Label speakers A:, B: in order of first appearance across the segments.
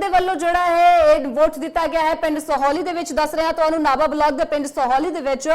A: ਦੇ ਵੱਲੋਂ ਜਿਹੜਾ ਹੈ, ਇਹ ਵੋਟ ਦਿੱਤਾ ਗਿਆ ਹੈ, ਪਿੰਡ ਸਹੌਲੀ ਦੇ ਵਿੱਚ ਦੱਸ ਰਿਹਾ, ਤੁਹਾਨੂੰ ਨਾਭਾ ਬਲਾਕ ਦੇ ਪਿੰਡ ਸਹੌਲੀ ਦੇ ਵਿੱਚ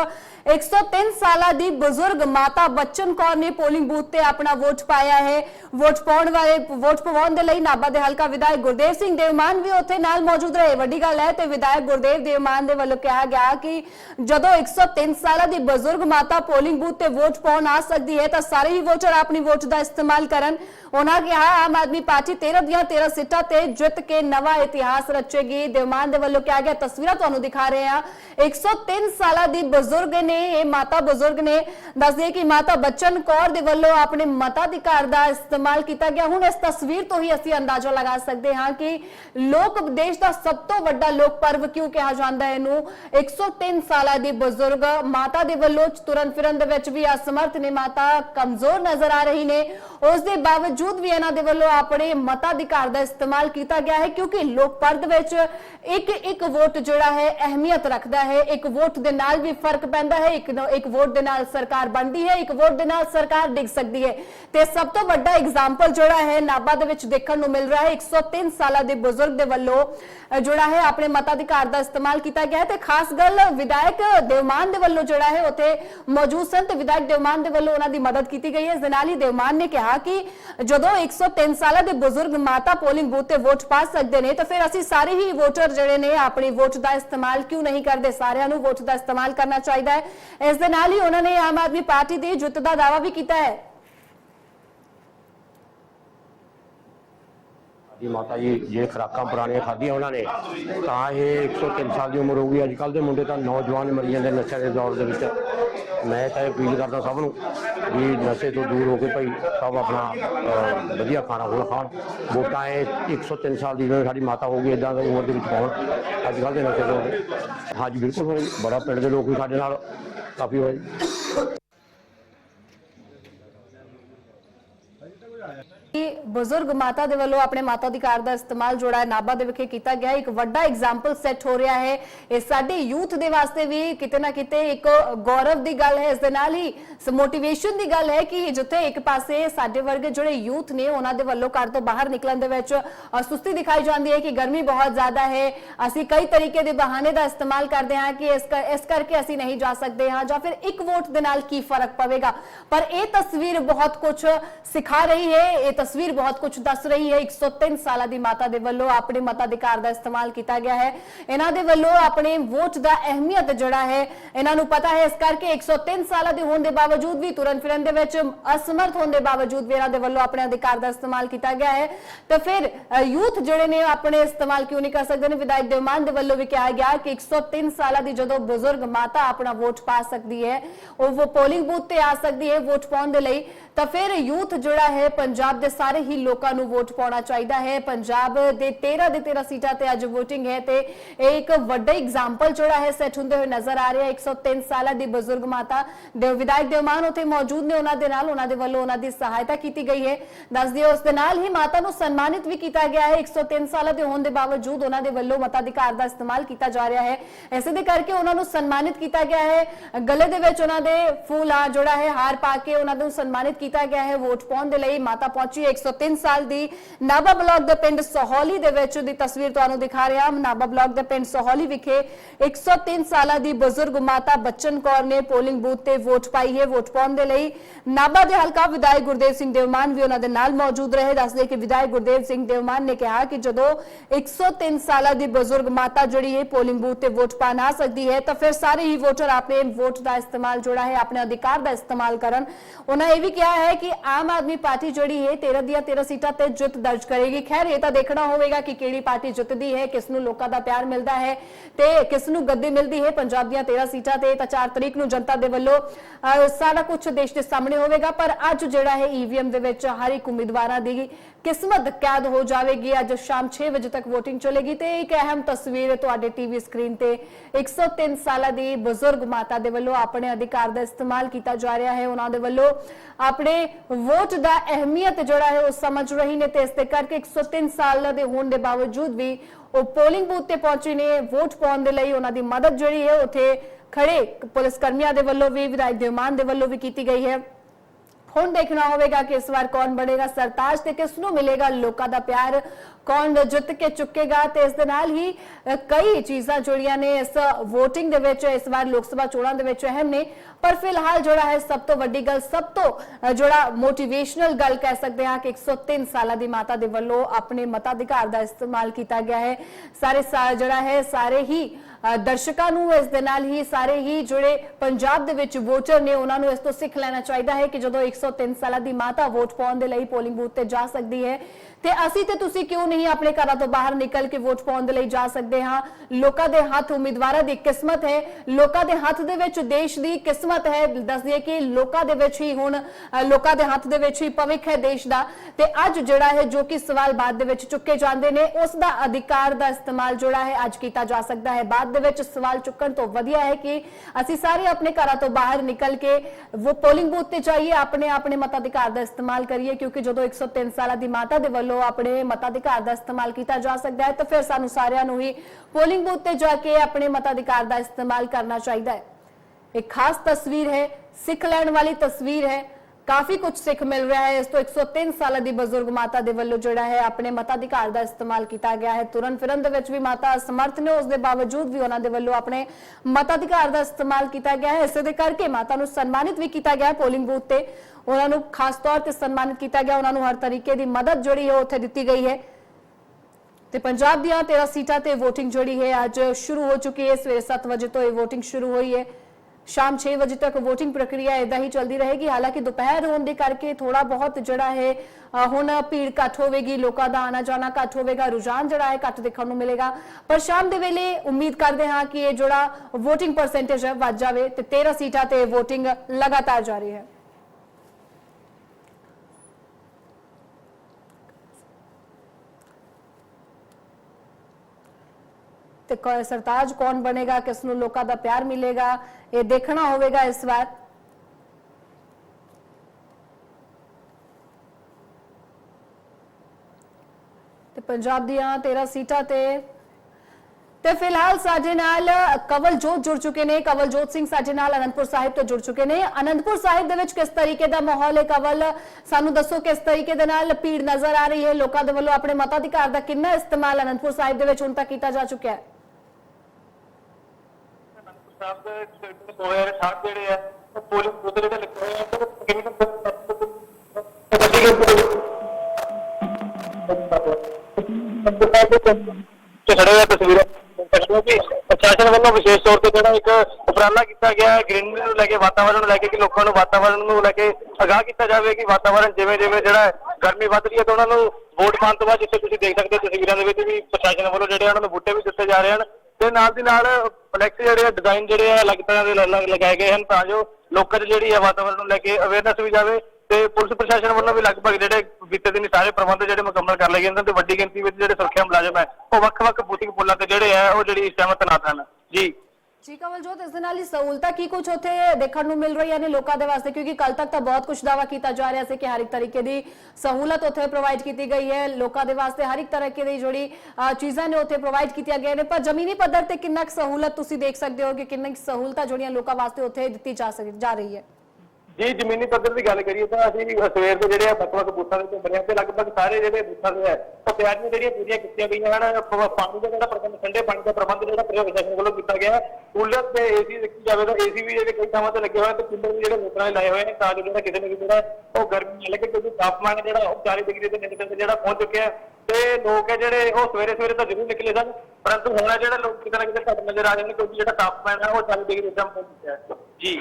A: 103 ਸਾਲਾਂ ਦੀ ਬਜ਼ੁਰਗ ਮਾਤਾ ਬੱਚਨ ਕੌਰ ਨੇ ਪੋਲਿੰਗ ਬੂਥ ਤੇ ਆਪਣਾ ਵੋਟ ਪਾਇਆ ਹੈ। ਵੋਟ ਪਾਉਣ ਵਾਲੇ ਵੋਟ ਪਵਾਉਣ ਦੇ ਲਈ ਨਾਭਾ ਦੇ ਹਲਕਾ ਵਿਧਾਇਕ ਗੁਰਦੇਵ ਸਿੰਘ ਦੇਵਮਾਨ ਵੀ ਉੱਥੇ ਨਾਲ ਮੌਜੂਦ ਰਹੇ। ਵੱਡੀ ਗੱਲ ਹੈ ਤੇ ਵਿਧਾਇਕ ਗੁਰਦੇਵ ਦੇਵਮਾਨ ਦੇ ਵੱਲੋਂ ਕਿਹਾ ਗਿਆ ਕਿ ਜਦੋਂ 103 ਸਾਲਾਂ ਦੀ ਬਜ਼ੁਰਗ ਮਾਤਾ ਪੋਲਿੰਗ ਬੂਥ ਤੇ ਵੋਟ ਪਾਉਣ ਆ ਸਕਦੀ ਹੈ, ਤਾਂ ਸਾਰੇ ਹੀ ਵੋਟਰ ਆਪਣੀ ਵੋਟ ਦਾ ਇਸਤੇਮਾਲ ਕਰਨ। ਉਹਨਾਂ ਕਿਹਾ, ਆਮ ਆਦਮੀ ਪਾਰਟੀ 13 ਦੀਆਂ 13 ਸੀਟਾਂ ਤੇ ਜਿੱਤ ਕੇ ਨਵਾਂ ਇਤਿਹਾਸ ਰਚੇਗੀ। ਦੇਵਮਾਨ ਦੇ ਵੱਲੋਂ ਕਿਹਾ ਗਿਆ, ਤਸਵੀਰਾਂ ਤੁਹਾਨੂੰ ਦਿਖਾ ਰਹੇ ਹਾਂ। 103 ਸਾਲਾਂ ਦੀ ਬਜ਼ੁਰਗ ਨੇ, ਇਹ ਮਾਤਾ ਬਜ਼ੁਰਗ ਨੇ, ਦੱਸਦੇ ਕਿ ਮਾਤਾ ਬੱਚਨ ਕੌਰ ਦੇ ਵੱਲੋਂ ਆਪਣੇ ਮਤਾਧਿਕਾਰ ਦਾ ਇਸਤੇਮਾਲ ਕੀਤਾ ਗਿਆ। ਹੁਣ ਇਸ ਤਸਵੀਰ ਤੋਂ ਹੀ ਅਸੀਂ ਅੰਦਾਜ਼ਾ ਲਗਾ ਸਕਦੇ ਹਾਂ ਕਿ ਲੋਕ ਦੇਸ਼ ਦਾ ਸਭ ਤੋਂ ਵੱਡਾ ਲੋਕ ਪਰਵ ਕਿਉਂ ਕਿਹਾ ਜਾਂਦਾ ਹੈ ਇਹਨੂੰ? 103 ਸਾਲਾਂ ਦੀ ਬਜ਼ੁਰਗ ਮਾਤਾ ਦੇ ਵੱਲੋਂ ਤੁਰਨ ਫਿਰਨ ਦੇ ਵਿੱਚ ਵੀ ਅਸਮਰਥ ਨੇ, ਮਾਤਾ ਕਮਜ਼ੋਰ ਨਜ਼ਰ ਆ ਰਹੀ ਨੇ। ਉਸ ਦੇ ਬਾਵਜੂਦ ਵੀ ਇਹਨਾਂ ਦੇ ਵੱਲੋਂ ਆਪਣੇ ਮਤਾਧਿਕਾਰ ਦਾ ਇਸਤੇਮਾਲ ਕੀਤਾ ਗਿਆ ਹੈ ਕਿ ਕਿਉਂਕਿ ਲੋਕ ਪਰਦ ਵਿੱਚ ਇੱਕ ਇੱਕ ਵੋਟ ਜਿਹੜਾ ਹੈ ਅਹਿਮੀਅਤ ਰੱਖਦਾ ਹੈ, ਇੱਕ ਵੋਟ ਦੇ ਨਾਲ ਵੀ ਫ਼ਰਕ ਪੈਂਦਾ ਹੈ, ਇੱਕ ਇੱਕ ਵੋਟ ਦੇ ਨਾਲ ਸਰਕਾਰ ਬਣਦੀ ਹੈ, ਇੱਕ ਵੋਟ ਦੇ ਨਾਲ ਸਰਕਾਰ ਡਿੱਗ ਸਕਦੀ ਹੈ। ਤੇ ਸਭ ਤੋਂ ਵੱਡਾ ਐਗਜ਼ਾਮਪਲ ਜਿਹੜਾ ਹੈ ਨਾਭਾ ਦੇ ਵਿੱਚ ਦੇਖਣ ਨੂੰ ਮਿਲ ਰਿਹਾ ਹੈ 103 ਸਾਲਾਂ ਦੇ ਬਜ਼ੁਰਗ ਦੇ ਵੱਲੋਂ ਜਿਹੜਾ ਹੈ ਆਪਣੇ ਮਤਾਧਿਕਾਰ ਦਾ ਇਸਤੇਮਾਲ ਕੀਤਾ ਗਿਆ ਹੈ। ਤੇ ਖਾਸ ਗੱਲ ਵਿਧਾਇਕ ਦੇਵਮਾਨ ਦੇ ਵੱਲੋਂ ਜਿਹੜਾ ਹੈ ਉੱਥੇ ਮੌਜੂਦ ਸਨ। ਤੇ ਵਿਧਾਇਕ ਦੇਵਮਾਨ ਦੇ ਵੱਲੋਂ ਉਹਨਾਂ ਦੀ ਮਦਦ ਕੀਤੀ ਗਈ ਹੈ। ਇਸ ਦੇ ਨਾਲ ਹੀ ਦੇਵਮਾਨ ਨੇ ਕਿਹਾ ਕਿ ਜਦੋਂ 103 ਸਾਲਾਂ ਦੇ ਬਜ਼ੁਰਗ ਮਾਤਾ ਪੋਲਿੰਗ ਬੂਥ ਤੇ ਵੋਟ ਪਾ ਸਕਦੇ ਨੇ, ਤਾਂ ਫਿਰ ਅਸੀਂ ਸਾਰੇ ਹੀ ਵੋਟਰ ਜਿਹੜੇ ਨੇ, ਆਪਣੀ ਵੋਟ ਦਾ ਇਸਤੇਮਾਲ ਕਿਉਂ ਨਹੀਂ ਕਰਦੇ? ਸਾਰਿਆਂ ਨੂੰ ਵੋਟ ਦਾ ਇਸਤੇਮਾਲ ਕਰਨਾ ਚਾਹੀਦਾ ਹੈ। ਇਸ ਦੇ ਨਾਲ ਹੀ ਉਹਨਾਂ ਨੇ ਆਮ ਆਦਮੀ ਪਾਰਟੀ ਦੀ ਜਿੱਤ ਦਾ ਦਾਅਵਾ ਵੀ ਕੀਤਾ ਹੈ।
B: ਦੀ ਮਾਤਾ ਜੀ, ਜੇ ਖਰਾਕਾਂ ਪੁਰਾਣੀਆਂ ਖਾਧੀਆਂ ਉਹਨਾਂ ਨੇ, ਤਾਂ ਇਹ 103 ਸਾਲ ਦੀ ਉਮਰ ਹੋ ਗਈ ਅੱਜ ਕੱਲ ਦੇ ਮੁੰਡੇ ਤਾਂ ਨੌਜਵਾਨ ਮਰੀ ਜਾਂਦੇ ਨਸ਼ੇ ਦੇ ਦੌਰ ਦੇ ਵਿੱਚ। ਮੈਂ ਤਾਂ ਇਹ ਅਪੀਲ ਕਰਦਾ ਸਭ ਨੂੰ ਵੀ ਨਸ਼ੇ ਤੋਂ ਦੂਰ ਹੋ ਕੇ ਭਾਈ ਸਭ ਆਪਣਾ ਵਧੀਆ ਖਾਣਾ ਖੁਣਾ ਖਾਣ। ਵੋਟਾਂ ਇਹ 103 ਸਾਲ ਦੀ ਜਦੋਂ ਸਾਡੀ ਮਾਤਾ ਹੋ ਗਈ ਇਦਾਂ ਦੀ ਉਮਰ ਦੇ ਵਿੱਚ ਪਾਉਣ। ਅੱਜ ਕੱਲ ਦੇ ਨਸ਼ੇ ਤੋਂ ਹਾਂਜੀ ਬਿਲਕੁਲ ਹੋਏ। ਬੜਾ ਪਿੰਡ ਦੇ ਲੋਕ ਵੀ ਸਾਡੇ ਨਾਲ ਕਾਫੀ ਹੋਏ।
A: ਕਿ ਬਜ਼ੁਰਗ ਮਾਤਾ ਦੇ ਵੱਲੋਂ ਆਪਣੇ ਮਾਤਾ ਮਾਤਾਧਿਕਾਰ ਦਾ ਇਸਤੇਮਾਲ ਜੋੜਾ ਹੈ ਨਾਭਾ ਦੇ ਵਿਖੇ ਕੀਤਾ ਗਿਆ। ਇੱਕ ਵੱਡਾ ਐਗਜ਼ਾਮਪਲ ਸੈੱਟ ਹੋ ਰਿਹਾ ਹੈ। ਇਹ ਸਾਡੇ ਯੂਥ ਦੇ ਵਾਸਤੇ ਵੀ ਕਿਤੇ ਨਾ ਕਿਤੇ ਇੱਕ ਗੌਰਵ ਦੀ ਗੱਲ ਹੈ। ਇਸ ਦੇ ਨਾਲ ਹੀ ਮੋਟੀਵੇਸ਼ਨ ਦੀ ਗੱਲ ਹੈ ਕਿ ਜਿੱਥੇ ਇੱਕ ਪਾਸੇ ਸਾਡੇ ਵਰਗੇ ਜਿਹੜੇ ਯੂਥ ਨੇ, ਉਹਨਾਂ ਦੇ ਵੱਲੋਂ ਘਰ ਤੋਂ ਬਾਹਰ ਨਿਕਲਣ ਦੇ ਵਿੱਚ ਸੁਸਤੀ ਦਿਖਾਈ ਜਾਂਦੀ ਹੈ ਕਿ ਗਰਮੀ ਬਹੁਤ ਜ਼ਿਆਦਾ ਹੈ। ਅਸੀਂ ਕਈ ਤਰੀਕੇ ਦੇ ਬਹਾਨੇ ਦਾ ਇਸਤੇਮਾਲ ਕਰਦੇ ਹਾਂ ਕਿ ਇਸ ਇਸ ਕਰਕੇ ਅਸੀਂ ਨਹੀਂ ਜਾ ਸਕਦੇ ਹਾਂ ਜਾਂ ਫਿਰ ਇੱਕ ਵੋਟ ਦੇ ਨਾਲ ਕੀ ਫ਼ਰਕ ਪਵੇਗਾ। ਪਰ ਇਹ ਤਸਵੀਰ ਬਹੁਤ ਕੁਝ ਸਿਖਾ ਰਹੀ ਹੈ। ਇਹ ਤਸਵੀਰ ਬਹੁਤ ਕੁਝ ਦੱਸ ਰਹੀ ਹੈ। 103 ਸਾਲਾਂ ਦੀ ਮਾਤਾ ਦੇ ਵੱਲੋਂ ਆਪਣੇ ਮਤਾਧਿਕਾਰ ਦਾ ਇਸਤੇਮਾਲ ਕੀਤਾ ਗਿਆ ਹੈ। ਇਹਨਾਂ ਦੇ ਵੱਲੋਂ ਆਪਣੇ ਵੋਟ ਦਾ ਅਹਿਮੀਅਤ ਜਿਹੜਾ ਹੈ, ਇਹਨਾਂ ਨੂੰ ਪਤਾ ਹੈ। ਇਸ ਕਰਕੇ 103 ਸਾਲਾਂ ਦੇ ਹੋਣ ਦੇ ਬਾਵਜੂਦ ਵੀ ਤੁਰਨ ਫਿਰਨ ਦੇ ਵਿੱਚ ਅਸਮਰਥ ਹੋਣ ਦੇ ਬਾਵਜੂਦ ਵੀ ਇਹਨਾਂ ਦੇ ਵੱਲੋਂ ਆਪਣੇ ਅਧਿਕਾਰ ਦਾ ਇਸਤੇਮਾਲ ਕੀਤਾ ਗਿਆ ਹੈ। ਤਾਂ ਫਿਰ ਯੂਥ ਜਿਹੜੇ ਨੇ ਆਪਣੇ ਇਸਤੇਮਾਲ ਕਿਉਂ ਨਹੀਂ ਕਰ ਸਕਦੇ ਨੇ? ਵਿਧਾਇਕ ਦੇਵਮਾਨ ਦੇ ਵੱਲੋਂ ਵੀ ਕਿਹਾ ਗਿਆ ਕਿ 103 ਸਾਲਾਂ ਦੀ ਜਦੋਂ ਬਜ਼ੁਰਗ ਮਾਤਾ ਆਪਣਾ ਵੋਟ ਪਾ ਸਕਦੀ ਹੈ, ਉਹ ਪੋਲਿੰਗ ਬੂਥ ਤੇ ਆ ਸਕਦੀ ਹੈ ਵੋਟ ਪਾਉਣ ਦੇ ਲਈ। ਤਾਂ ਫਿਰ ਯੂਥ ਜਿਹੜਾ ਹੈ, ਪੰਜਾਬ ਦੇ ਸਾਰੇ ਹੀ ਲੋਕਾਂ ਨੂੰ ਵੋਟ ਪਾਉਣਾ ਚਾਹੀਦਾ ਹੈ। ਪੰਜਾਬ ਦੇ 13 ਦੇ 13 ਸੀਟਾਂ ਤੇ ਅੱਜ VOTING ਹੈ ਤੇ ਇਹ ਇੱਕ ਵੱਡਾ ਐਗਜ਼ਾਮਪਲ ਜਿਹੜਾ ਹੈ ਸੈੱਟ ਹੁੰਦੇ ਹੋਏ ਨਜ਼ਰ ਆ ਰਿਹਾ। 103 ਸਾਲਾਂ ਦੀ ਬਜ਼ੁਰਗ ਮਾਤਾ ਦੇ ਵਿਧਾਇਕ ਦੇਵਮਾਨ ਉੱਥੇ ਮੌਜੂਦ ਨੇ। ਉਹਨਾਂ ਦੇ ਨਾਲ ਉਹਨਾਂ ਦੇ ਵੱਲੋਂ ਉਹਨਾਂ ਦੀ ਸਹਾਇਤਾ ਕੀਤੀ ਗਈ ਹੈ। ਦੱਸ ਦਿਓ, ਉਸ ਦੇ ਨਾਲ ਹੀ ਮਾਤਾ ਨੂੰ ਸਨਮਾਨਿਤ ਵੀ ਕੀਤਾ ਗਿਆ ਹੈ। 103 ਸਾਲਾਂ ਦੇ ਹੋਣ ਦੇ ਬਾਵਜੂਦ ਉਹਨਾਂ ਦੇ ਵੱਲੋਂ ਮਤਾਧਿਕਾਰ ਦਾ ਇਸਤੇਮਾਲ ਕੀਤਾ ਜਾ ਰਿਹਾ ਹੈ। ਐਸੇ ਦੇ ਕਰਕੇ ਉਹਨਾਂ ਨੂੰ ਸਨਮਾਨਿਤ ਕੀਤਾ ਗਿਆ ਹੈ। ਗਲੇ ਦੇ ਵਿੱਚ ਉਹਨਾਂ ਦੇ ਫੂਲ ਆ ਜਿਹੜਾ ਹੈ, ਹਾਰ ਪਾ ਕੇ ਉਹਨਾਂ ਨੂੰ ਸਨਮਾਨਿਤ ਕੀਤਾ ਗਿਆ ਹੈ। ਵੋਟ ਪਾਉਣ ਦੇ ਲਈ ਮਾਤਾ ਪਹੁੰਚੀ 103 ਸਾਲ ਦੀ ਨਾਭਾ ਬਲਾਕ ਦੇ ਪਿੰਡ ਸਹੌਲੀ ਦੇ ਵਿੱਚ ਦੀ ਤਸਵੀਰ ਤੁਹਾਨੂੰ ਦਿਖਾ ਰਿਹਾ ਹਾਂ। ਨਾਭਾ ਬਲਾਕ ਦੇ ਪਿੰਡ ਸਹੌਲੀ ਵਿਖੇ 103 ਸਾਲਾਂ ਦੀ ਬਜ਼ੁਰਗ ਮਾਤਾ ਬੱਚਨ ਕੌਰ ਨੇ ਪੋਲਿੰਗ ਬੂਥ ਤੇ ਵੋਟ ਪਾਈ ਹੈ। ਵੋਟ ਪਾਉਣ ਦੇ ਲਈ ਨਾਭਾ ਦੇ ਹਲਕਾ ਵਿਧਾਇਕ ਗੁਰਦੇਵ ਸਿੰਘ ਦੇਵਮਾਨ ਵੀ ਉਹਨਾਂ ਦੇ ਨਾਲ ਮੌਜੂਦ ਰਹੇ। ਦੱਸਦੇ ਕਿ ਵਿਧਾਇਕ ਗੁਰਦੇਵ ਸਿੰਘ ਦੇਵਮਾਨ ਨੇ ਕਿਹਾ ਕਿ ਜਦੋਂ 103 ਸਾਲਾਂ ਦੀ ਬਜ਼ੁਰਗ ਮਾਤਾ ਜਿਹੜੀ ਹੈ ਪੋਲਿੰਗ ਬੂਥ ਤੇ ਵੋਟ ਪਾਣ ਆ ਸਕਦੀ ਹੈ, ਤਾਂ ਫਿਰ ਸਾਰੇ ਹੀ ਵੋਟਰ ਆਪਣੇ ਵੋਟ ਦਾ ਇਸਤੇਮਾਲ ਜਿਹੜਾ ਹੈ, ਆਪਣੇ ਅਧਿਕਾਰ ਦਾ ਇਸਤੇਮਾਲ ਕਰਨ। ਉਹਨਾਂ ਇਹ ਵੀ ਕਿਹਾ ਹੈ ਕਿ ਆਮ ਆਦਮੀ ਪਾਰਟੀ ਜਿਹੜੀ ਹੈ 13 ਦੀਆਂ 13 ਸੀਟਾਂ ਤੇ ਜਿੱਤ ਦਰਜ ਕਰੇਗੀ। ਖੈਰ, ਇਹ ਤਾਂ ਦੇਖਣਾ ਹੋਵੇਗਾ ਕਿ ਕਿਹੜੀ ਪਾਰਟੀ ਜਿੱਤਦੀ ਹੈ, ਕਿਸ ਨੂੰ ਲੋਕਾਂ ਦਾ ਪਿਆਰ ਮਿਲਦਾ ਹੈ ਤੇ ਕਿਸ ਨੂੰ ਗੱਦੀ ਮਿਲਦੀ ਹੈ ਪੰਜਾਬ ਦੀਆਂ 13 ਸੀਟਾਂ ਤੇ। ਤਾਂ 4 ਤਰੀਕ ਨੂੰ ਜਨਤਾ ਦੇ ਵੱਲੋਂ ਸਾਰਾ ਕੁਝ ਦੇਸ਼ ਦੇ ਸਾਹਮਣੇ ਹੋਵੇਗਾ, ਪਰ ਅੱਜ ਜਿਹੜਾ ਹੈ ਈਵੀਐਮ ਦੇ ਵਿੱਚ ਹਰ ਇੱਕ ਉਮੀਦਵਾਰਾਂ ਦੀ ਕਿਸਮਤ ਕੈਦ ਹੋ ਜਾਵੇਗੀ। ਅੱਜ ਸ਼ਾਮ 6 ਵਜੇ ਤੱਕ VOTING ਚੱਲੇਗੀ ਤੇ ਇੱਕ ਅਹਿਮ ਤਸਵੀਰ ਤੁਹਾਡੇ ਟੀਵੀ ਸਕਰੀਨ ਤੇ 103 ਸਾਲਾਂ ਦੀ ਬਜ਼ੁਰਗ ਮਾਤਾ ਦੇ ਵੱਲੋਂ ਆਪਣੇ ਅਧਿਕਾਰ ਦਾ ਇਸਤੇਮਾਲ ਕੀਤਾ ਜਾ ਰਿਹਾ ਹੈ। ਉਹਨਾਂ ਦੇ ਵੱਲੋਂ ਆਪਣੇ ਵੋਟ ਦਾ ਅਹਿਮੀਅਤ ਜਿਹੜਾ ਹੈ ਉਹ ਸਮਝ ਰਹੀ ਨੇ ਤੇ ਇਸ ਦੇ ਕਰਕੇ 103 ਸਾਲ ਦੇ ਹੋਣ ਦੇ ਬਾਵਜੂਦ ਵੀ ਉਹ ਪੋਲਿੰਗ ਬੂਥ ਤੇ ਪਹੁੰਚੇ ਨੇ ਵੋਟ ਪਾਉਣ ਦੇ ਲਈ ਉਹਨਾਂ ਦੀ ਮਦਦ ਜਿਹੜੀ ਹੈ ਉੱਥੇ ਖੜੇ ਪੁਲਿਸ ਕਰਮੀਆਂ ਦੇ ਵੱਲੋਂ ਵੀ, ਵਿਧਾਇਕ ਦੇਵਮਾਨ ਦੇ ਵੱਲੋਂ ਵੀ ਕੀਤੀ ਗਈ ਹੈ। ਹੁਣ ਦੇਖਣਾ ਹੋਵੇਗਾ ਕਿ ਇਸ ਵਾਰ ਕੌਣ ਬਣੇਗਾ, ਸਰਤਾਜ ਤੇ ਕਿਸ ਨੂੰ ਮਿਲੇਗਾ, ਲੋਕਾਂ ਦਾ ਪਿਆਰ। ਕੌਣ ਜਿੱਤ ਕੇ ਚੁੱਕੇਗਾ ਤੇ ਇਸ ਦੇ ਨਾਲ ਹੀ ਕਈ ਚੀਜ਼ਾਂ ਜੁੜੀਆਂ ਨੇ ਇਸ VOTING ਦੇ ਵਿੱਚ ਇਸ ਵਾਰ ਲੋਕ ਸਭਾ ਚੋਣਾਂ ਦੇ ਵਿੱਚ ਅਹਿਮ ਨੇ। ਪਰ ਫਿਲਹਾਲ ਜਿਹੜਾ ਹੈ ਸਭ ਤੋਂ ਵੱਡੀ ਗੱਲ ਸਭ ਤੋਂ ਜਿਹੜਾ ਮੋਟੀਵੇਸ਼ਨਲ ਗੱਲ ਕਹਿ ਸਕਦੇ ਹਾਂ ਕਿ 103 ਸਾਲਾਂ ਦੀ ਮਾਤਾ ਦੇ ਵੱਲੋਂ ਆਪਣੇ ਮਤਾਧਿਕਾਰ ਦਾ ਇਸਤੇਮਾਲ ਕੀਤਾ ਗਿਆ ਹੈ। ਸਾਰੇ ਜਿਹੜਾ ਹੈ ਸਾਰੇ ਹੀ ਅ, ਦਰਸ਼ਕਾਂ ਨੂੰ ਇਸ ਦੇ ਨਾਲ ਹੀ ਸਾਰੇ ਹੀ ਜਿਹੜੇ ਪੰਜਾਬ ਦੇ ਵਿੱਚ ਵੋਟਰ ਨੇ ਉਹਨਾਂ ਨੂੰ ਇਸ ਤੋਂ ਸਿੱਖ ਲੈਣਾ ਚਾਹੀਦਾ ਹੈ ਕਿ ਜਦੋਂ 103 ਸਾਲਾਂ ਦੀ ਮਾਤਾ ਵੋਟ ਪਾਉਣ ਦੇ ਲਈ ਪੋਲਿੰਗ ਬੂਥ ਤੇ ਜਾ ਸਕਦੀ ਹੈ ਤੇ ਅਸੀਂ ਤੇ ਤੁਸੀਂ ਕਿਉਂ ਨਹੀਂ ਆਪਣੇ ਘਰਾਂ ਤੋਂ ਬਾਹਰ ਨਿਕਲ ਕੇ ਵੋਟ ਪਾਉਣ ਦੇ ਲਈ ਜਾ ਸਕਦੇ ਹਾਂ? ਲੋਕਾਂ ਦੇ ਹੱਥ ਉਮੀਦਵਾਰਾਂ ਦੀ ਕਿਸਮਤ ਹੈ। ਲੋਕਾਂ ਦੇ ਹੱਥ ਦੇ ਵਿੱਚ ਦੇਸ਼ ਦੀ ਕਿਸਮਤ ਹੈ। ਦੱਸ ਦਈਏ ਕਿ ਲੋਕਾਂ ਦੇ ਵਿੱਚ ਹੀ ਹੁਣ ਅ, ਲੋਕਾਂ ਦੇ ਹੱਥ ਦੇ ਵਿੱਚ ਹੀ ਭਵਿੱਖ ਹੈ ਦੇਸ਼ ਦਾ। ਤੇ ਅੱਜ ਜਿਹੜਾ ਹੈ ਜੋ ਕਿ ਸਵਾਲ ਬਾਅਦ ਦੇ ਵਿੱਚ ਚੁੱਕੇ ਜਾਂਦੇ ਨੇ ਉਸ ਦਾ ਅਧਿਕਾਰ ਦਾ ਇਸਤੇਮਾਲ ਜਿਹੜਾ ਹੈ ਅੱਜ ਕੀਤਾ ਜਾ ਸਕਦਾ ਹੈ। ਬਾਅਦ ਦੇ ਵਿੱਚ ਸਵਾਲ ਚੁੱਕਣ ਤੋਂ ਵਧੀਆ ਹੈ ਕਿ ਅਸੀਂ ਸਾਰੇ ਆਪਣੇ ਘਰਾਂ ਤੋਂ ਬਾਹਰ ਨਿਕਲ ਕੇ ਉਹ ਪੋਲਿੰਗ ਬੂਥ ਤੇ ਜਾਈਏ ਆਪਣੇ ਆਪਣੇ ਮਤਾਧਿਕਾਰ ਦਾ ਇਸਤੇਮਾਲ ਕਰੀਏ ਕਿਉਂਕਿ ਜਦੋਂ 103 ਸਾਲਾਂ ਦੀ ਮਾਤਾ ਦੇ ਵੱਲੋਂ ਆਪਣੇ ਮਤਾਧਿਕਾਰ ਦਾ ਇਸਤੇਮਾਲ ਕੀਤਾ ਜਾ ਸਕਦਾ ਹੈ, ਤਾਂ ਫਿਰ ਸਾਨੂੰ ਸਾਰਿਆਂ ਨੂੰ ਹੀ ਪੋਲਿੰਗ ਬੂਥ ਤੇ ਜਾ ਕੇ ਆਪਣੇ ਮਤਾਧਿਕਾਰ ਦਾ ਇਸਤੇਮਾਲ ਕਰਨਾ ਚਾਹੀਦਾ ਹੈ। ਇੱਕ ਖਾਸ ਤਸਵੀਰ ਹੈ, ਸਿੱਖ ਲੈਣ ਵਾਲੀ ਤਸਵੀਰ ਹੈ ਕਾਫੀ ਕੁਝ ਸਿੱਖ ਮਿਲ ਰਿਹਾ ਹੈ। ਇਸ ਤੋਂ 103 ਸਾਲਾਂ ਦੀ ਬਜ਼ੁਰਗ ਮਾਤਾ ਦੇ ਵੱਲੋਂ ਜਿਹੜਾ ਹੈ, ਆਪਣੇ ਮਤਾਧਿਕਾਰ ਦਾ ਇਸਤੇਮਾਲ ਕੀਤਾ ਗਿਆ ਹੈ। ਤੁਰਨ ਫਿਰਨ ਦੇ ਵਿੱਚ ਵੀ ਮਾਤਾ ਅਸਮਰਥ ਨੇ, ਉਸ ਦੇ ਬਾਵਜੂਦ ਵੀ ਉਹਨਾਂ ਦੇ ਵੱਲੋਂ ਆਪਣੇ ਮਤਾਧਿਕਾਰ ਦਾ ਇਸਤੇਮਾਲ ਕੀਤਾ ਗਿਆ ਹੈ। ਇਸੇ ਦੇ ਕਰਕੇ ਮਾਤਾ ਨੂੰ ਸਨਮਾਨਿਤ ਵੀ ਕੀਤਾ ਗਿਆ ਹੈ ਪੋਲਿੰਗ ਬੂਥ ਤੇ। ਉਹਨਾਂ ਨੂੰ ਖਾਸ ਤੌਰ ਤੇ ਸਨਮਾਨਿਤ ਕੀਤਾ ਗਿਆ। ਉਹਨਾਂ ਨੂੰ ਹਰ ਤਰੀਕੇ ਦੀ ਮਦਦ ਜਿਹੜੀ ਹੈ ਉੱਥੇ ਦਿੱਤੀ ਗਈ ਹੈ। ਤੇ ਪੰਜਾਬ ਦੀਆਂ 13 ਸੀਟਾਂ ਤੇ VOTING ਜਿਹੜੀ ਹੈ, ਅੱਜ ਸ਼ੁਰੂ ਹੋ ਚੁੱਕੀ ਹੈ। ਸਵੇਰੇ 7 ਵਜੇ ਤੋਂ ਇਹ VOTING ਸ਼ੁਰੂ ਹੋਈ ਹੈ। ਸ਼ਾਮ 6 ਵਜੇ ਤੱਕ VOTING ਪ੍ਰਕਿਰਿਆ ਇਦਾਂ ਹੀ ਚੱਲਦੀ ਰਹੇਗੀ। ਹਾਲਾਂਕਿ ਦੁਪਹਿਰ ਹੋਣ ਦੇ ਕਰਕੇ ਥੋੜਾ ਬਹੁਤ ਜਿਹੜਾ ਹੈ ਹੁਣ ਭੀੜ ਘੱਟ ਹੋਵੇਗੀ, ਲੋਕਾਂ ਦਾ ਆਣਾ ਜਾਣਾ ਘੱਟ ਹੋਵੇਗਾ, ਰੁਝਾਨ ਜਿਹੜਾ ਹੈ ਘੱਟ ਦੇਖਣ ਨੂੰ ਮਿਲੇਗਾ। ਪਰ ਸ਼ਾਮ ਦੇ ਵੇਲੇ ਉਮੀਦ ਕਰਦੇ ਹਾਂ ਕਿ ਇਹ ਜਿਹੜਾ VOTING ਪਰਸੈਂਟੇਜ ਹੈ ਵੱਧ ਜਾਵੇ ਤੇ 13 ਸੀਟਾਂ ਤੇ VOTING ਲਗਾਤਾਰ ਜਾਰੀ ਹੈ। ਕੌ- ਸਰਤਾਜ ਕੌਣ ਬਣੇਗਾ, ਕਿਸ ਨੂੰ ਲੋਕਾਂ ਦਾ ਪਿਆਰ ਮਿਲੇਗਾ, ਇਹ ਦੇਖਣਾ ਹੋਵੇਗਾ ਇਸ ਵਾਰ। ਤੇ ਪੰਜਾਬ ਦੀਆਂ 13 ਸੀਟਾਂ ਤੇ ਤੇ ਫਿਲਹਾਲ ਸਾਡੇ ਨਾਲ ਕਵਲਜੋਤ ਜੁੜ ਚੁੱਕੇ ਨੇ। ਕਵਲਜੋਤ ਸਿੰਘ ਸਾਡੇ ਨਾਲ ਅਨੰਦਪੁਰ ਸਾਹਿਬ ਤੋਂ ਜੁੜ ਚੁੱਕੇ ਨੇ। ਅਨੰਦਪੁਰ ਸਾਹਿਬ ਦੇ ਵਿੱਚ ਕਿਸ ਤਰੀਕੇ ਦਾ ਮਾਹੌਲ ਹੈ ਕਵਲ? ਸਾਨੂੰ ਦੱਸੋ ਕਿਸ ਤਰੀਕੇ ਦੇ ਨਾਲ ਭੀੜ ਨਜ਼ਰ ਆ ਰਹੀ ਹੈ? ਲੋਕਾਂ ਦੇ ਵੱਲੋਂ ਆਪਣੇ ਮਤਾਧਿਕਾਰ ਦਾ ਕਿੰਨਾ ਇਸਤੇਮਾਲ ਅਨੰਦਪੁਰ ਸਾਹਿਬ ਦੇ ਵਿੱਚ ਹੁਣ ਤੱਕ ਕੀਤਾ ਜਾ ਚੁੱਕਿਆ ਹੈ?
C: ਸਾਹਿਬ ਦੇ ਸਟੇਟਮੈਂਟ ਜਿਹੜੇ ਆ, ਉਹ ਪੋਲਿੰਗ ਬੂਥ ਜਿਹੜੇ ਲਿਖੇ ਹੋਏ ਆ, ਤੇ ਤਕਰੀਬਨ ਤੇ ਖੜੇ ਹੋਏ ਤਸਵੀਰਾਂ। ਦੇਖੋ ਪ੍ਰਸ਼ਾਸਨ ਵੱਲੋਂ ਵਿਸ਼ੇਸ਼ ਤੌਰ ਤੇ ਜਿਹੜਾ ਇੱਕ ਉਪਰਾਲਾ ਕੀਤਾ ਗਿਆ ਹੈ ਗ੍ਰੀਨਰੀ ਨੂੰ ਲੈ ਕੇ ਵਾਤਾਵਰਣ ਨੂੰ ਲੈ ਕੇ, ਕਿ ਲੋਕਾਂ ਨੂੰ ਵਾਤਾਵਰਣ ਨੂੰ ਲੈ ਕੇ ਅਗਾਹ ਕੀਤਾ ਜਾਵੇ ਕਿ ਵਾਤਾਵਰਣ ਜਿਵੇਂ ਜਿਵੇਂ ਜਿਹੜਾ ਗਰਮੀ ਵੱਧ ਰਹੀ ਹੈ, ਤਾਂ ਉਹਨਾਂ ਨੂੰ ਵੋਟ ਪਾਉਣ ਤੋਂ ਬਾਅਦ ਜਿੱਥੇ ਤੁਸੀਂ ਦੇਖ ਸਕਦੇ ਹੋ ਤਸਵੀਰਾਂ ਦੇ ਵਿੱਚ ਵੀ ਪ੍ਰਸ਼ਾਸਨ ਵੱਲੋਂ ਜਿਹੜੇ ਉਹਨਾਂ ਨੂੰ ਬੂਟੇ ਵੀ ਦਿੱਤੇ ਜਾ ਰਹੇ ਹਨ। ਤੇ ਨਾਲ ਦੀ ਨਾਲ ਫਲੈਕਸ ਜਿਹੜੇ ਆ ਡਿਜ਼ਾਈਨ ਜਿਹੜੇ ਆ, ਅਲੱਗ ਤਰ੍ਹਾਂ ਦੇ ਲ- ਲਗਾਏ ਗਏ ਹਨ ਤਾਂ ਜੋ ਲੋਕਾਂ 'ਚ ਜਿਹੜੀ ਹੈ ਵਾਤਾਵਰਣ ਨੂੰ ਲੈ ਕੇ ਅਵੇਅਰਨੈਸ ਵੀ ਜਾਵੇ ਤੇ ਪੁਲਿਸ ਪ੍ਰਸ਼ਾਸਨ ਵੱਲੋਂ ਵੀ ਲਗਭਗ ਜਿਹੜੇ ਬੀਤੇ ਦਿਨ ਸਾਰੇ ਪ੍ਰਬੰਧ ਜਿਹੜੇ ਮੁਕੰਮਲ ਕਰ ਲਏ ਗਏ ਹਨ ਤੇ ਵੱਡੀ ਗਿਣਤੀ ਵਿੱਚ ਜਿਹੜੇ ਸੁਰੱਖਿਆ ਮੁਲਾਜ਼ਮ ਹੈ, ਉਹ ਵੱਖ-ਵੱਖ ਬੂਥਿੰਗ ਪੁਲਾਂ ਤੇ ਜਿਹੜੇ ਆ, ਉਹ ਜਿਹੜੀ ਇਸ ਟਾਈਮ ਤੈਨਾਤ ਹਨ। ਜੀ।
A: ਜੀ ਕਵਲਜੋਤ ਇਸ ਦੇ ਨਾਲ ਹੀ ਸਹੂਲਤਾਂ ਕੀ ਕੁਝ ਉੱਥੇ ਦੇਖਣ ਨੂੰ ਮਿਲ ਰਹੀਆਂ ਨੇ ਲੋਕਾਂ ਦੇ ਵਾਸਤੇ ਕਿਉਂਕਿ ਕੱਲ ਤੱਕ ਤਾਂ ਬਹੁਤ ਕੁਝ ਦਾਵਾ ਕੀਤਾ ਜਾ ਰਿਹਾ ਸੀ ਕਿ ਹਰ ਇੱਕ ਤਰੀਕੇ ਦੀ ਸਹੂਲਤ ਉੱਥੇ ਪ੍ਰੋਵਾਈਡ ਕੀਤੀ ਗਈ ਹੈ ਲੋਕਾਂ ਦੇ ਵਾਸਤੇ ਹਰ ਇੱਕ ਤਰ੍ਹਾਂ ਦੀ ਜਿਹੜੀ ਅ, ਚੀਜ਼ਾਂ ਨੇ ਉੱਥੇ ਪ੍ਰੋਵਾਈਡ ਕੀਤੀਆਂ ਗਈਆਂ ਨੇ ਪਰ ਜ਼ਮੀਨੀ ਪੱਧਰ ਤੇ ਕਿੰਨਾ ਕੁ ਸਹੂਲਤ ਤੁਸੀਂ ਦੇਖ ਸਕਦੇ ਹੋ ਕਿ ਕਿੰਨੀ ਕੁ ਸਹੂਲਤਾਂ ਜਿਹੜੀਆਂ ਲੋਕਾਂ ਵਾਸਤੇ ਉੱਥੇ ਦਿੱਤੀ ਜਾ ਸਕ ਜਾ ਰਹੀ ਹੈ
C: ਜੀ ਜ਼ਮੀਨੀ ਪੱਧਰ ਦੀ ਗੱਲ ਕਰੀਏ ਤਾਂ ਅਸੀਂ ਸਵੇਰ ਦੇ ਜਿਹੜੇ ਆ ਵੱਖ-ਵੱਖ ਬੂਥਾਂ ਦੇ ਘੁੰਮ ਰਹੇ ਹਾਂ ਤੇ ਲਗਭਗ ਸਾਰੇ ਜਿਹੜੇ ਬੂਥਾਂ ਦੇ ਹੈ ਉਹ ਤਿਆਰੀਆਂ ਜਿਹੜੀਆਂ ਪੂਰੀਆਂ ਕੀਤੀਆਂ ਗਈਆਂ ਹਨ ਪਾਣੀ ਦਾ ਜਿਹੜਾ ਪ੍ਰਬੰਧ, ਠੰਡੇ ਪਾਣੀ ਦਾ ਪ੍ਰਬੰਧ ਜਿਹੜਾ ਪ੍ਰਸ਼ਾਸਨ ਵੱਲੋਂ ਕੀਤਾ ਗਿਆ। ਹੈ ਕੂਲਰ ਤੇ ਏਸੀ ਦੇਖੀ ਜਾਵੇ ਤਾਂ ਏਸੀ ਵੀ ਜਿਹੜੇ ਕਈ ਥਾਵਾਂ ਤੇ ਲੱਗੇ ਹੋਏ ਹਨ ਤੇ ਕੂਲਰ ਵੀ ਜਿਹੜੇ ਲੋਕਾਂ ਨੇ ਲਾਏ ਹੋਏ ਨੇ, ਤਾਂ ਜੋ ਜਿਹੜਾ ਕਿਸੇ ਨੇ ਜਿਹੜਾ ਉਹ ਗਰਮੀ ਨਾ ਲੱਗੇ, ਕਿਉਂਕਿ ਤਾਪਮਾਨ ਜਿਹੜਾ ਉਹ 40 ਡਿਗਰੀ ਦੇ ਨੇੜੇ ਤੱਕ ਜਿਹੜਾ ਪਹੁੰਚ ਚੁੱਕਿਆ। ਤੇ ਲੋਕ ਹੈ ਜਿਹੜੇ ਉਹ ਸਵੇਰੇ ਸਵੇਰੇ ਤਾਂ ਜ਼ਰੂਰ ਨਿਕਲੇ ਸਨ, ਪਰੰਤੂ ਹੁਣ ਹੈ ਜਿਹੜੇ ਲੋਕ ਕਿਤੇ ਨਾ ਕਿਤੇ ਘੱਟ ਨਜ਼ਰ ਆ ਰਹੇ ਨੇ, ਕਿਉਂਕਿ ਜਿਹੜਾ ਤਾਪਮਾਨ ਹੈ ਉਹ 40 ਡਿਗਰੀ ਤੱਕ ਪਹੁੰਚ ਚੁੱਕਿਆ। ਜੀ।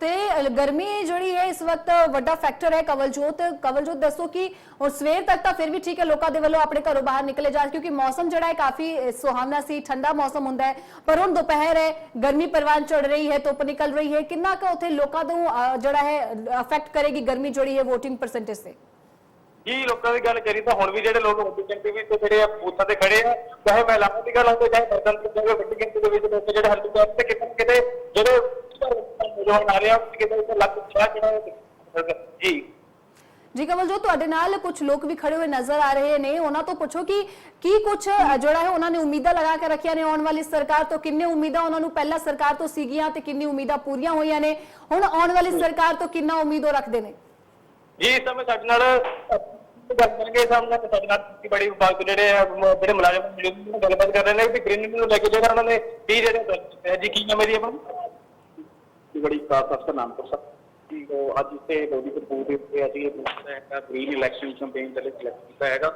A: ਤੇ ਗਰਮੀ ਜਿਹੜੀ ਹੈ ਇਸ ਵਕਤ ਵੱਡਾ ਫੈਕਟਰ ਹੈ ਕਵਲਜੋਤ। ਕਵਲਜੋਤ ਦੱਸੋ ਕਿ ਹੁਣ ਸਵੇਰ ਤੱਕ ਤਾਂ ਫਿਰ ਵੀ ਠੀਕ ਹੈ ਲੋਕਾਂ ਦੇ ਵੱਲੋਂ ਆਪਣੇ ਘਰੋਂ ਬਾਹਰ ਨਿਕਲੇ ਜਾ ਕਿਉਂਕਿ ਮੌਸਮ ਜਿਹੜਾ ਹੈ ਕਾਫੀ ਅ, ਸੁਹਾਵਣਾ ਸੀ ਠੰਡਾ ਮੌਸਮ ਹੁੰਦਾ ਹੈ। ਪਰ ਹੁਣ ਦੁਪਹਿਰ ਹੈ ਗਰਮੀ ਪਰਵਾਨ ਚੜ ਰਹੀ ਹੈ ਧੁੱਪ ਨਿਕਲ ਰਹੀ ਹੈ। ਕਿੰਨਾ ਕੁ ਉੱਥੇ ਲੋਕਾਂ ਨੂੰ ਅ, ਜਿਹੜਾ ਹੈ ਅਫੈਕਟ ਕਰੇਗੀ ਗਰਮੀ ਜਿਹੜੀ ਹੈ VOTING ਪਰਸੈਂਟੇਜ ਤੇ?
C: ਜੀ ਲੋਕਾਂ ਦੀ ਗੱਲ ਕਰੀ ਤਾਂ ਹੁਣ ਵੀ ਜਿਹੜੇ ਲੋਕ ਵੱਡੀ ਗਿਣਤੀ ਵਿੱਚ ਜਿਹੜੇ ਆ ਬੂਥਾਂ ਤੇ ਖੜੇ ਆ ਚਾਹੇ ਮਹਿਲਾਵਾਂ ਦੀ ਗੱਲ ਹੋਵੇ ਚਾਹੇ ਮਰਦਾਂ ਦੀ ਚਾਹੇ ਵੱਡੀ ਗਿਣਤੀ ਦੇ ਵਿੱਚ ਲੋਕ ਜਿਹੜੇ ਹਲਕੇ ਜਾਂਦੇ ਤੇ ਕਿਤੇ ਨਾ ਕਿਤੇ ਜਿਹੜੇ ਨੌਜਵਾਨ ਆ ਰਹੇ ਆ ਕਿਤੇ ਕਿਤੇ ਲੱਗ ਛਾ ਜਿਹੜਾ ਜੀ
A: ਜੀ ਕਵਲਜੋਤ ਤੁਹਾਡੇ ਨਾਲ ਕੁਝ ਲੋਕ ਵੀ ਖੜੇ ਹੋਏ ਨਜ਼ਰ ਆ ਰਹੇ ਨੇ ਉਹਨਾਂ ਤੋਂ ਪੁੱਛੋ ਕਿ ਕੀ ਕੁਝ ਜਿਹੜਾ ਹੈ ਉਹਨਾਂ ਨੇ ਉਮੀਦਾਂ ਲਗਾ ਕੇ ਰੱਖੀਆਂ ਨੇ ਆਉਣ ਵਾਲੀ ਸਰਕਾਰ ਤੋਂ ਕਿੰਨੇ ਉਮੀਦਾਂ ਉਹਨਾਂ ਨੂੰ ਪਹਿਲਾਂ ਸਰਕਾਰ ਤੋਂ ਸੀਗੀਆਂ ਤੇ ਕਿੰਨੀ ਉਮੀਦਾਂ ਪੂਰੀਆਂ ਹੋਈਆਂ ਨੇ ਹੁਣ ਆਉਣ ਵਾਲੀ ਸਰਕਾਰ ਤੋਂ ਕਿੰਨਾ ਉਮੀਦ ਉਹ ਰੱਖਦੇ ਨੇ
C: ਜੀ ਇਸ ਸਮੇਂ ਸਾਡੇ ਨਾਲ
D: ਗੱਲ ਕਰਾਂਗੇ ਸਾਹਮਣੇ ਸਾਡੇ ਨਾਲ ਖੇਤੀਬਾੜੀ ਵਿਭਾਗ ਦੇ ਜਿਹੜੇ ਜਿਹੜੇ ਮੁਲਾਜ਼ਮ ਗੱਲਬਾਤ ਕਰ ਰਹੇ ਨੇ ਵੀ ਗ੍ਰੀਨ ਨੂੰ ਲੈ ਕੇ ਜਿਹੜਾ ਉਹਨਾਂ ਨੇ ਵੀ ਜਿਹੜੇ। ਜੀ ਕੀ ਨਾਮ ਹੈ ਜੀ ਆਪਣਾ
C: ਬੜੀ ਖਾਸ ਅਫਸਰ ਨਾਮਪੁਰ ਸਾਹਿਬ ਜੀ ਉਹ ਅੱਜ ਇੱਥੇ ਲੋਧੀ ਕਪੂਰ ਦੇ ਉੱਤੇ ਅਸੀਂ ਇਹ ਦੂਸਰਾ ਹੈਗਾ ਗ੍ਰੀਨ ਇਲੈਕਸ਼ਨ ਕੈਂਪੇਨ ਦੇ ਸਿਲੈਕਟ ਕੀਤਾ ਹੈਗਾ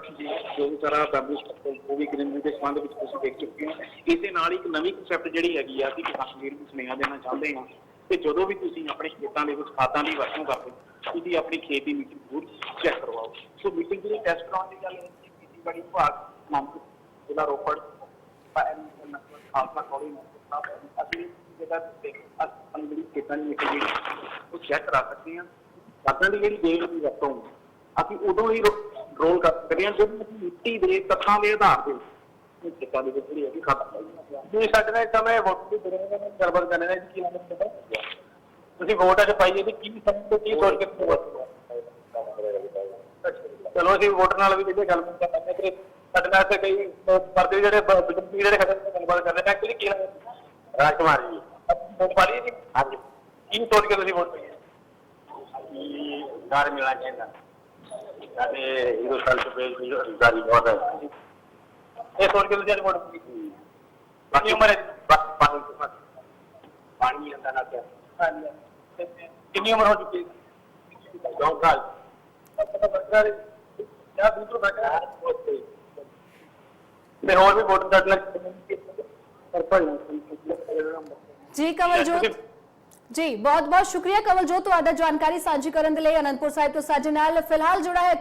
C: ਜੋ ਵੀ ਸਾਰਾ ਬੈਂਬੂ ਉਹ ਵੀ ਗ੍ਰੀਨਰੀ ਦੇ ਸੰਬੰਧ ਵਿੱਚ ਤੁਸੀਂ ਦੇਖ ਚੁੱਕੇ ਹੋ ਇਸੇ ਨਾਲ ਇੱਕ ਨਵੀਂ ਕਨਸੈਪਟ ਜਿਹੜੀ ਹੈਗੀ ਆ ਕਿ ਕਿਸਾਨ ਨੂੰ ਸੁਨੇਹਾ ਦੇਣਾ ਚਾਹੁੰਦੇ ਹਾਂ ਕਿ ਜਦੋਂ ਵੀ ਤੁਸੀਂ ਆਪਣੇ ਖੇਤਾਂ ਦੇ ਵਿੱਚ ਖਾਦਾਂ ਦੀ ਵਰਤੋਂ ਕਰਦੇ ਹੋ ਤੁਸੀਂ ਆਪਣੀ ਖੇਤ ਦੀ ਮਿੱਟੀ ਜ਼ਰੂਰ ਚੈੱਕ ਕਰਵਾਓ ਸੋ ਮੀਟਿੰਗ ਦੇ ਟੈਸਟ ਕਰਾਉਣ ਦੀ ਗੱਲ ਹੈ ਕਿ ਖੇਤੀਬਾੜੀ ਵਿਭਾਗ ਨਾਮਪੁਰ ਜ਼ਿਲ੍ਹਾ ਰੋਪੜ ਖਾਲਸਾ ਕਾਲਜ ਅਸੀਂ ਜਿਹੜਾ ਦੇਖ ਆਪਣੀ ਖੇਤਾਂ ਦੀ ਮਿੱਟੀ ਜਿਹੜੀ ਉਹ ਚੈੱਕ ਕਰਾ ਸਕਦੇ ਹਾਂ। ਖਾਦਾਂ ਦੀ ਜਿਹੜੀ ਜੇਲ ਦੀ ਵਰਤੋਂ ਅਸੀਂ ਉਦੋਂ ਹੀ ਰੋਲ ਕਰ ਸਕਦੇ ਹਾਂ, ਜਦੋਂ ਮਿੱਟੀ ਦੇ ਤੱਤਾਂ ਦੇ ਆਧਾਰ ਤੇ ਖੇਤਾਂ ਦੇ ਵਿੱਚ ਜਿਹੜੀ ਹੈਗੀ ਖਾਦਾਂ ਪਾਈਆਂ
D: ਜੀ ਸਾਡੇ ਨਾਲ ਸਮੇਂ ਵੋਟ ਦੀ ਬਰੇਗਾ ਨਾਲ ਗੱਲਬਾਤ ਕਰਨੇ ਨੇ ਕੀ ਨਾਮ ਹੈ ਤੁਸੀਂ ਵੋਟ ਅੱਜ ਪਾਈ ਹੈ ਕੀ ਸਮਝ ਤੇ ਕੀ ਸੋਚ ਕੇ ਵੋਟ ਚਲੋ ਅਸੀਂ ਵੋਟਰ ਨਾਲ ਵੀ ਜਿਹੜੇ ਗੱਲਬਾਤ ਕਰਾਂਗੇ ਤੇ ਸਾਡੇ ਨਾਲ ਇੱਥੇ ਕਈ ਪਰਦੇ ਜਿਹੜੇ ਬ- ਜਿਹੜੇ ਖੜੇ ਗੱਲਬਾਤ ਕਰਦੇ ਨੇ ਐਕਚੁਅਲੀ ਕੀ
E: ਰਾਜ ਕੁਮਾਰ ਜੀ
D: ਵੋਟ ਪਾ ਲਈ ਜੀ।
E: ਹਾਂਜੀ।
D: ਕੀ ਸੋਚ ਕੇ ਤੁਸੀਂ ਵੋਟ ਪਾਈ ਹੈ?
E: ਕੀ ਘਰ ਮਿਲਣਾ ਚਾਹੀਦਾ। ਸਾਡੇ ਹਿੰਦੁਸਤਾਨ ਚ ਬੇਜ ਰੋਜ਼ਗਾਰੀ ਬਹੁਤ ਹੈ।
D: ਇਹ ਸੋਚ ਕੇ ਤੁਸੀਂ ਅੱਜ ਵੋਟ ਪਾਈ ਬਾਕੀ ਉਮਰ ਹੈ?
E: ਬਸ ਪਾਣੀ ਪਾਣੀ ਅੰਦਰ ਨਾ ਪਿਆ।
D: ਹਾਂਜੀ। ਤੇ ਕਿੰਨੀ ਉਮਰ ਹੋ ਚੁੱਕੀ ਹੈ?
E: ਦੋ ਸਾਲ।
D: ਜਾਂ ਦੂਸਰਾ ਬੈਠਾ ਤੇ ਹੋਰ ਵੀ ਵੋਟਰ ਸਾਡੇ ਨਾਲ ਪਰ ਭਾਈ
A: ਜੀ ਕਮਲਜੋਤ। ਜੀ ਬਹੁਤ ਬਹੁਤ ਸ਼ੁਕਰੀਆ ਕਮਲਜੋਤ ਤੁਹਾਡਾ ਜਾਣਕਾਰੀ ਸਾਂਝੀ ਕਰਨ ਦੇ ਲਈ ਅਨੰਦਪੁਰ ਸਾਹਿਬ ਤੋਂ ਸਾਡੇ ਨਾਲ। ਫਿਲਹਾਲ ਜੁੜਾ ਹੈ